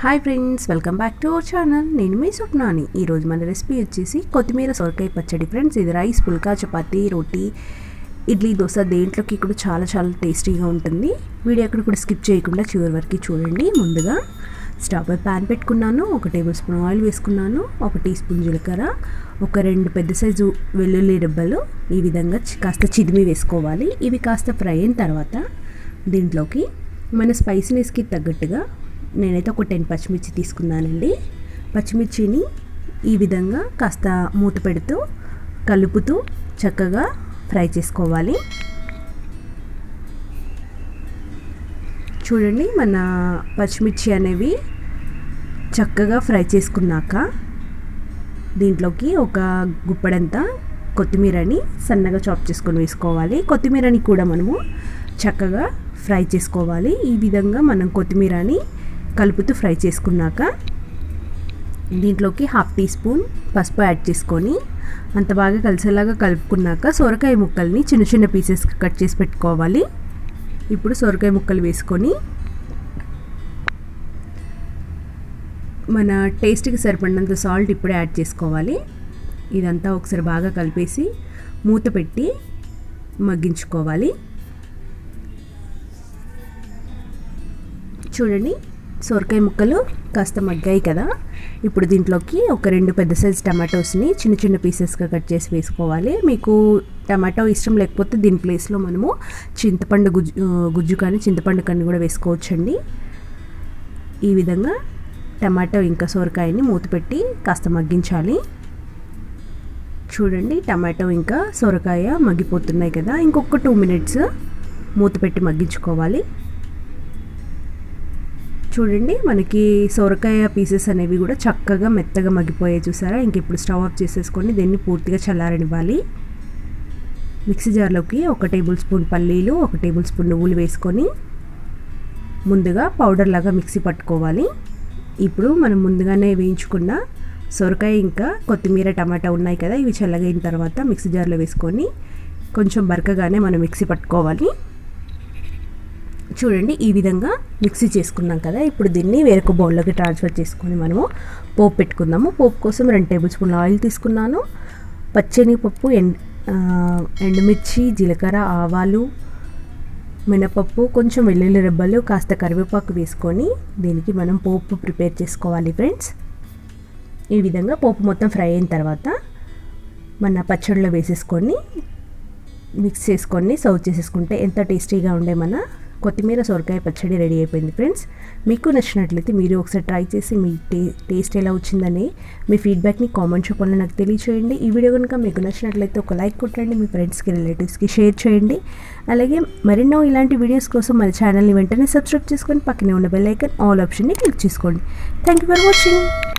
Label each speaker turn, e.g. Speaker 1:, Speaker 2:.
Speaker 1: Hi friends welcome back to our channel. నేను మీ స్వప్నాని. ఈరోజు మన రెసిపీ వచ్చేసి కొత్తిమీర సొరకాయ పచ్చడి. ఫ్రెండ్స్ ఇది రైస్ పుల్కా చపాతీ రోటీ ఇడ్లీ దోశ దేంట్లోకి కూడా చాలా చాలా టేస్టీగా ఉంటుంది. వీడియో అక్కడ కూడా స్కిప్ చేయకుండా చివరి వరకు చూడండి. ముందుగా స్టవ్ పై ప్యాన్ పెట్టుకున్నాను. ఒక టేబుల్ స్పూన్ ఆయిల్ వేసుకున్నాను. ఒక టీ స్పూన్ జీలకర్ర. ఒక రెండు పెద్ద సైజు వెల్లుల్లి రెబ్బలు. ఈ విధంగా కాస్త చిదిమి వేసుకోవాలి. ఇవి కాస్త ఫ్రై అయిన తర్వాత దీంట్లోకి మన స్పైసీనెస్కి తగ్గట్టుగా నేనైతే ఒక టెన్ పచ్చిమిర్చి తీసుకున్నానండి. పచ్చిమిర్చిని ఈ విధంగా కాస్త మూత పెడుతూ కలుపుతూ చక్కగా ఫ్రై చేసుకోవాలి. చూడండి మన పచ్చిమిర్చి అనేవి చక్కగా ఫ్రై చేసుకున్నాక దీంట్లోకి ఒక గుప్పడంతా కొత్తిమీరని సన్నగా చాప్ చేసుకొని వేసుకోవాలి. కొత్తిమీరని కూడా మనము చక్కగా ఫ్రై చేసుకోవాలి. ఈ విధంగా మనం కొత్తిమీరని కలుపుతూ ఫ్రై చేసుకున్నాక దీంట్లోకి హాఫ్ టీ స్పూన్ పసుపు యాడ్ చేసుకొని అంత బాగా కలిసేలాగా కలుపుకున్నాక సొరకాయ ముక్కల్ని చిన్న చిన్న పీసెస్ కట్ చేసి పెట్టుకోవాలి. ఇప్పుడు సొరకాయ ముక్కలు వేసుకొని మన టేస్ట్కి సరిపడినంత సాల్ట్ ఇప్పుడే యాడ్ చేసుకోవాలి. ఇదంతా ఒకసారి బాగా కలిపేసి మూత పెట్టి మగ్గించుకోవాలి. చూడండి సొరకాయ ముక్కలు కాస్త మగ్గాయి కదా. ఇప్పుడు దీంట్లోకి ఒక రెండు పెద్ద సైజు టమాటోస్ని చిన్న చిన్న పీసెస్గా కట్ చేసి వేసుకోవాలి. మీకు టమాటో ఇష్టం లేకపోతే దీని ప్లేస్లో మనము చింతపండు గుజ్జు గుజ్జు కానీ చింతపండు కానీ కూడా వేసుకోవచ్చండి. ఈ విధంగా టమాటో ఇంకా సొరకాయని మూత పెట్టి కాస్త మగ్గించాలి. చూడండి టమాటో ఇంకా సొరకాయ మగ్గిపోతున్నాయి కదా. ఇంకొక టూ మినిట్స్ మూత పెట్టి మగ్గించుకోవాలి. చూడండి మనకి సొరకాయ పీసెస్ అనేవి కూడా చక్కగా మెత్తగా మగ్గిపోయాయి చూసారా? ఇంక ఇప్పుడు స్టవ్ ఆఫ్ చేసేసుకొని దీన్ని పూర్తిగా చల్లారనివ్వాలి. మిక్సీ జార్లోకి ఒక టేబుల్ స్పూన్ పల్లీలు ఒక టేబుల్ స్పూన్ నువ్వులు వేసుకొని ముందుగా పౌడర్ లాగా మిక్సీ పట్టుకోవాలి. ఇప్పుడు మనం ముందుగానే వేయించుకున్న సొరకాయ ఇంకా కొత్తిమీర టమాటా ఉన్నాయి కదా ఇవి చల్లగైన తర్వాత మిక్సీ జార్లో వేసుకొని కొంచెం బరకగానే మనం మిక్సీ పట్టుకోవాలి. చూడండి ఈ విధంగా మిక్సీ చేసుకున్నాం కదా. ఇప్పుడు దీన్ని వేరొక బౌల్లోకి ట్రాన్స్ఫర్ చేసుకొని మనము పోపు పెట్టుకుందాము. పోపు కోసం రెండు టేబుల్ స్పూన్ ఆయిల్ తీసుకున్నాను. పచ్చెనిపప్పు ఎండ్ ఎండుమిర్చి జీలకర్ర ఆవాలు మినపప్పు కొంచెం వెల్లుల్లి రెబ్బలు కాస్త కరివేపాకు వేసుకొని దీనికి మనం పోపు ప్రిపేర్ చేసుకోవాలి ఫ్రెండ్స్. ఈ విధంగా పోపు మొత్తం ఫ్రై అయిన తర్వాత మన పచ్చడిలో వేసేసుకొని మిక్స్ చేసుకొని సర్వ్ చేసేసుకుంటే ఎంత టేస్టీగా ఉండే మన కొత్తిమీర సొరకాయ పచ్చడి రెడీ అయిపోయింది ఫ్రెండ్స్. మీకు నచ్చినట్లయితే మీరు ఒకసారి ట్రై చేసి మీ టే టేస్ట్ ఎలా వచ్చిందని మీ ఫీడ్బ్యాక్ని కామెంట్ రూపంలో నాకు తెలియచేయండి. ఈ వీడియో కనుక మీకు నచ్చినట్లయితే ఒక లైక్ కొట్టండి మీ ఫ్రెండ్స్కి రిలేటివ్స్కి షేర్ చేయండి. అలాగే మరెన్నో ఇలాంటి వీడియోస్ కోసం మన ఛానల్ని వెంటనే సబ్స్క్రైబ్ చేసుకొని పక్కనే ఉన్న బెల్ ఐకన్ ఆల్ ఆప్షన్ని క్లిక్ చేసుకోండి. Thank you for watching.